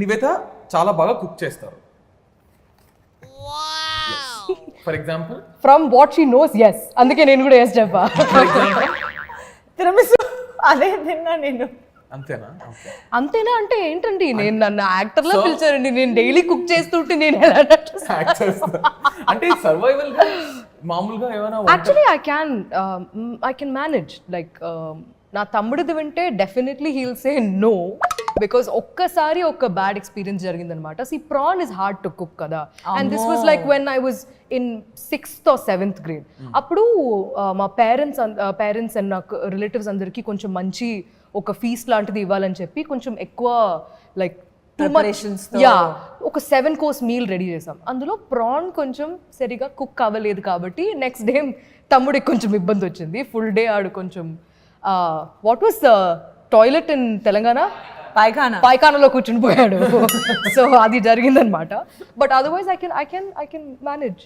నివేత చాలా బాగా కుక్ చేస్తారు. For example from what she knows yes అందుకే నేను కూడా ఎస్ చెప్పా. తిరమిసు అదే తిన్నా నేను. అంతేనా? అంతేనా? అంటే ఏంటండి? నేను నన్ను యాక్టర్ లా పిలిచారండి. నేను డైలీ కుక్ చేస్తుంటే నేను ఎలా అంటే సర్వైవల్ మామూలుగా ఏమైనా actually I can I can manage like నా తమ్ముడిది వింటే definitely he'll say no because ఒక్కసారి ఒక బ్యాడ్ ఎక్స్పీరియన్స్ జరిగిందనమాట. See prawn is hard to cook కదా. And this was like when I was in sixth or seventh grade అప్పుడు మా parents parents and నాకు రిలేటివ్స్ అందరికీ కొంచెం మంచి ఒక ఫీస్ లాంటిది ఇవ్వాలని చెప్పి కొంచెం ఎక్కువ లైక్. యా ఒక సెవెన్ కోర్స్ మీల్ రెడీ చేసాం అందులో ప్రాన్ కొంచెం సరిగా కుక్ అవ్వలేదు కాబట్టి నెక్స్ట్ డే తమ్ముడికి కొంచెం ఇబ్బంది వచ్చింది. ఫుల్ డే ఆడు కొంచెం what was toilet in Telangana పైఖానా పాయిఖానలో కూర్చుని పోయాడు. సో అది జరిగిందనమాట. But otherwise I can I can I can manage